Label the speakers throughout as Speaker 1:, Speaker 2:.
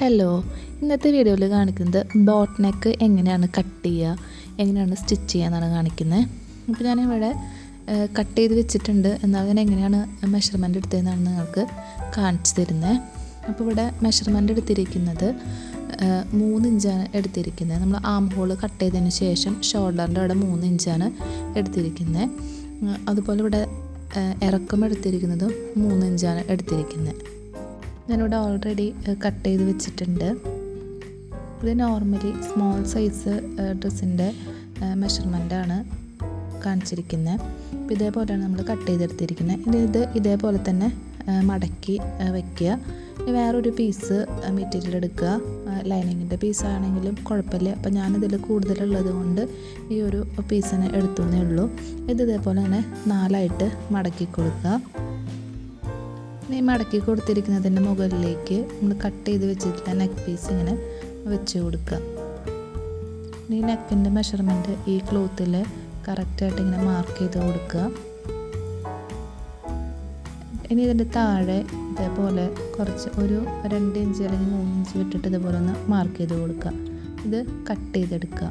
Speaker 1: Hello ഇന്നത്തെ വീഡിയോയിൽ കാണിക്കുന്നത് ബോട്ട് നെക്ക് എങ്ങനെയാണ് കട്ട് ചെയ്യുക എങ്ങനെയാണ് സ്റ്റിച്ച് ചെയ്യുക എന്നാണ് കാണിക്കുന്നത്. അപ്പോൾ ഞാനിവിടെ കട്ട് ചെയ്ത് വെച്ചിട്ടുണ്ട്. എന്നാൽ ഞാൻ എങ്ങനെയാണ് മെഷർമെന്റ് എടുത്തതെന്നാണ് നിങ്ങൾക്ക് കാണിച്ചു തരുന്നത്. അപ്പോൾ ഇവിടെ മെഷർമെന്റ് എടുത്തിരിക്കുന്നത് മൂന്ന് ഇഞ്ചാണ് എടുത്തിരിക്കുന്നത്. നമ്മൾ ആം ഹോൾ കട്ട് ചെയ്തതിന് ശേഷം ഷോൾഡറിന്റെ അവിടെ മൂന്ന് ഇഞ്ചാണ് എടുത്തിരിക്കുന്നത്. അതുപോലെ ഇവിടെ ഇറക്കം എടുത്തിരിക്കുന്നതും മൂന്ന് ഇഞ്ചാണ് എടുത്തിരിക്കുന്നത്. ഞാനിവിടെ ഓൾറെഡി കട്ട് ചെയ്ത് വെച്ചിട്ടുണ്ട്. ഇത് നോർമലി സ്മോൾ സൈസ് ഡ്രസ്സിന്റെ മെഷർമെന്റാണ് കാണിച്ചിരിക്കുന്നത് അപ്പോൾ ഇതേപോലെയാണ് നമ്മൾ കട്ട് ചെയ്തെടുത്തിരിക്കുന്നത് ഇനി ഇത് ഇതേപോലെ തന്നെ മടക്കി വയ്ക്കുക ഇനി വേറൊരു പീസ് മെറ്റീരിയൽ എടുക്കുക. ലൈനിങ്ങിന്റെ പീസാണെങ്കിലും കുഴപ്പമില്ല. അപ്പോൾ ഞാനിതിൽ കൂടുതലുള്ളത് കൊണ്ട് ഈ ഒരു പീസിനെ എടുത്തുന്നേ ഉള്ളൂ. ഇത് ഇതേപോലെ തന്നെ നാലായിട്ട് മടക്കി കൊടുക്കുക. ഇനി മടക്കി കൊടുത്തിരിക്കുന്നതിന്റെ മുകളിലേക്ക് നമ്മൾ കട്ട് ചെയ്ത് വെച്ചിട്ടുള്ള നെക്ക് പീസ് ഇങ്ങനെ വെച്ച് കൊടുക്കുക. ഇനി നെക്കിന്റെ മെഷർമെന്റ് ഈ ക്ലോത്തിൽ കറക്റ്റായിട്ട് ഇങ്ങനെ മാർക്ക് ചെയ്ത് കൊടുക്കുക. ഇനി ഇതിന്റെ താഴെ ഇതേപോലെ കുറച്ച് ഒരു രണ്ട് ഇഞ്ച് അല്ലെങ്കിൽ മൂന്ന് ഇഞ്ച് വിട്ടിട്ട് ഇതുപോലെ ഒന്ന് മാർക്ക് ചെയ്ത് കൊടുക്കുക. ഇത് കട്ട് ചെയ്തെടുക്കുക.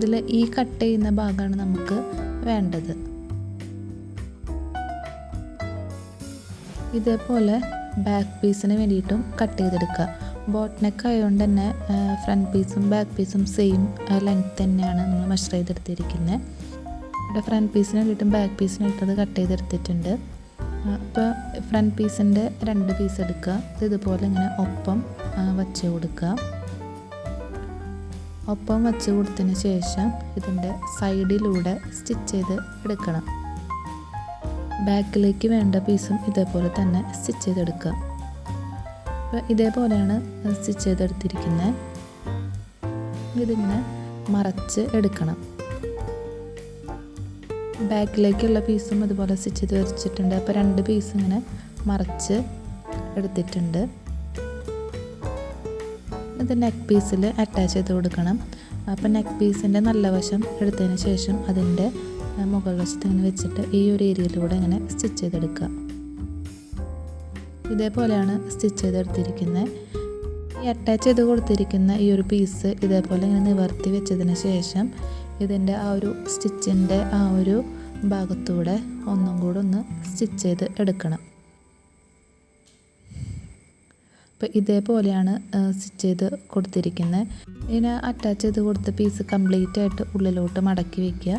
Speaker 1: ഇതിൽ ഈ കട്ട് ചെയ്യുന്ന ഭാഗമാണ് നമുക്ക് വേണ്ടത്. ഇതേപോലെ ബാക്ക് പീസിന് വേണ്ടിയിട്ടും കട്ട് ചെയ്തെടുക്കുക. ബോട്ട് നെക്ക് ആയതുകൊണ്ട് തന്നെ ഫ്രണ്ട് പീസും ബാക്ക് പീസും സെയിം ലെങ്ത് തന്നെയാണ് നമ്മൾ മെഷർ ചെയ്തെടുത്തിരിക്കുന്നത് ഇവിടെ ഫ്രണ്ട് പീസിന് വേണ്ടിയിട്ടും ബാക്ക് പീസിന് വേണ്ടിയിട്ട് കട്ട് ചെയ്തെടുത്തിട്ടുണ്ട്. അപ്പോൾ ഫ്രണ്ട് പീസിന്റെ രണ്ട് പീസ് എടുക്കുക. ഇതുപോലെ ഇങ്ങനെ ഒപ്പം വച്ച് കൊടുക്കുക. ഒപ്പം വെച്ച് കൊടുത്തതിന് ശേഷം ഇതിന്റെ സൈഡിലൂടെ സ്റ്റിച്ച് ചെയ്ത് എടുക്കണം. ബാക്കിലേക്ക് വേണ്ട പീസും ഇതേപോലെ തന്നെ സ്റ്റിച്ച് ചെയ്തെടുക്കുക. അപ്പോൾ ഇതേപോലെയാണ് സ്റ്റിച്ച് ചെയ്തെടുത്തിരിക്കുന്നത് ഇതിങ്ങനെ മറച്ച് എടുക്കണം. ബാക്കിലേക്കുള്ള പീസും ഇതുപോലെ സ്റ്റിച്ച് ചെയ്ത് വരച്ചിട്ടുണ്ട് അപ്പോൾ രണ്ട് പീസ് ഇങ്ങനെ മറച്ച് എടുത്തിട്ടുണ്ട്. ഇത് നെക്ക് പീസിൽ അറ്റാച്ച് ചെയ്ത് കൊടുക്കണം. അപ്പോൾ നെക്ക് പീസിന്റെ നല്ല വശം എടുത്തതിന് ശേഷം അതിന്റെ മുകൾ വശത്ത് ഇങ്ങനെ വെച്ചിട്ട് ഈ ഒരു ഏരിയയിലൂടെ ഇങ്ങനെ സ്റ്റിച്ച് ചെയ്തെടുക്കുക. ഇതേപോലെയാണ് സ്റ്റിച്ച് ചെയ്തെടുത്തിരിക്കുന്നത് ഈ അറ്റാച്ച് ചെയ്ത് കൊടുത്തിരിക്കുന്ന ഈ ഒരു പീസ് ഇതേപോലെ ഇങ്ങനെ നിവർത്തി വെച്ചതിന് ശേഷം ഇതിന്റെ ആ ഒരു സ്റ്റിച്ചിന്റെ ആ ഒരു ഭാഗത്തൂടെ ഒന്നും കൂടെ ഒന്ന് സ്റ്റിച്ച് ചെയ്ത് എടുക്കണം. അപ്പോൾ ഇതേപോലെയാണ് സ്റ്റിച്ച് ചെയ്ത് കൊടുത്തിരിക്കുന്നത് ഇതിനെ അറ്റാച്ച് ചെയ്ത് കൊടുത്ത പീസ് കംപ്ലീറ്റ് ആയിട്ട് ഉള്ളിലോട്ട് മടക്കി വയ്ക്കുക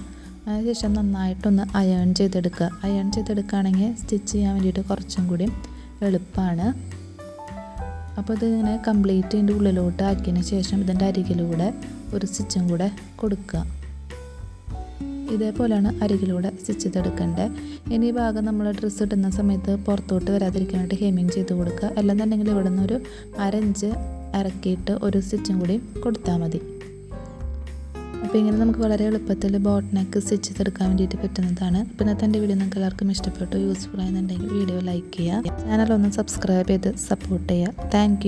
Speaker 1: അതിനുശേഷം നന്നായിട്ടൊന്ന് അയൺ ചെയ്തെടുക്കുക. അയൺ ചെയ്തെടുക്കുകയാണെങ്കിൽ സ്റ്റിച്ച് ചെയ്യാൻ വേണ്ടിയിട്ട് കുറച്ചും കൂടി എളുപ്പമാണ് അപ്പോൾ ഇതിങ്ങനെ കംപ്ലീറ്റ് ഇതിന്റെ ഉള്ളിലോട്ട് ആക്കിയതിന് ശേഷം ഇതിന്റെ അരികിലൂടെ ഒരു സ്റ്റിച്ചും കൂടെ കൊടുക്കുക. ഇതേപോലെയാണ് അരികിലൂടെ സ്റ്റിച്ച് ചെയ്തെടുക്കേണ്ടത് ഇനി ഈ ഭാഗം നമ്മൾ ഡ്രസ്സ് ഇടുന്ന സമയത്ത് പുറത്തോട്ട് വരാതിരിക്കാനായിട്ട് ഹെമ്മിങ് ചെയ്ത് കൊടുക്കുക. അല്ലെന്നുണ്ടെങ്കിൽ ഇവിടെ നിന്ന് ഒരു അരഞ്ച് ഇറക്കിയിട്ട് ഒരു സ്റ്റിച്ചും കൂടി കൊടുത്താൽ മതി. അപ്പോൾ ഇങ്ങനെ നമുക്ക് വളരെ എളുപ്പത്തിൽ ബോട്ട് നെക്ക് സ്റ്റിച്ച് ചെയ്തെടുക്കാൻ വേണ്ടിയിട്ട് പറ്റുന്നതാണ്. അപ്പോൾ ഇന്നത്തെ എന്റെ വീഡിയോ നിങ്ങൾക്ക് എല്ലാവർക്കും ഇഷ്ടപ്പെട്ടു യൂസ്ഫുൾ ആയെന്നുണ്ടെങ്കിൽ വീഡിയോ ലൈക്ക് ചെയ്യുക. ചാനൽ ഒന്ന് സബ്സ്ക്രൈബ് ചെയ്ത് സപ്പോർട്ട് ചെയ്യുക. താങ്ക്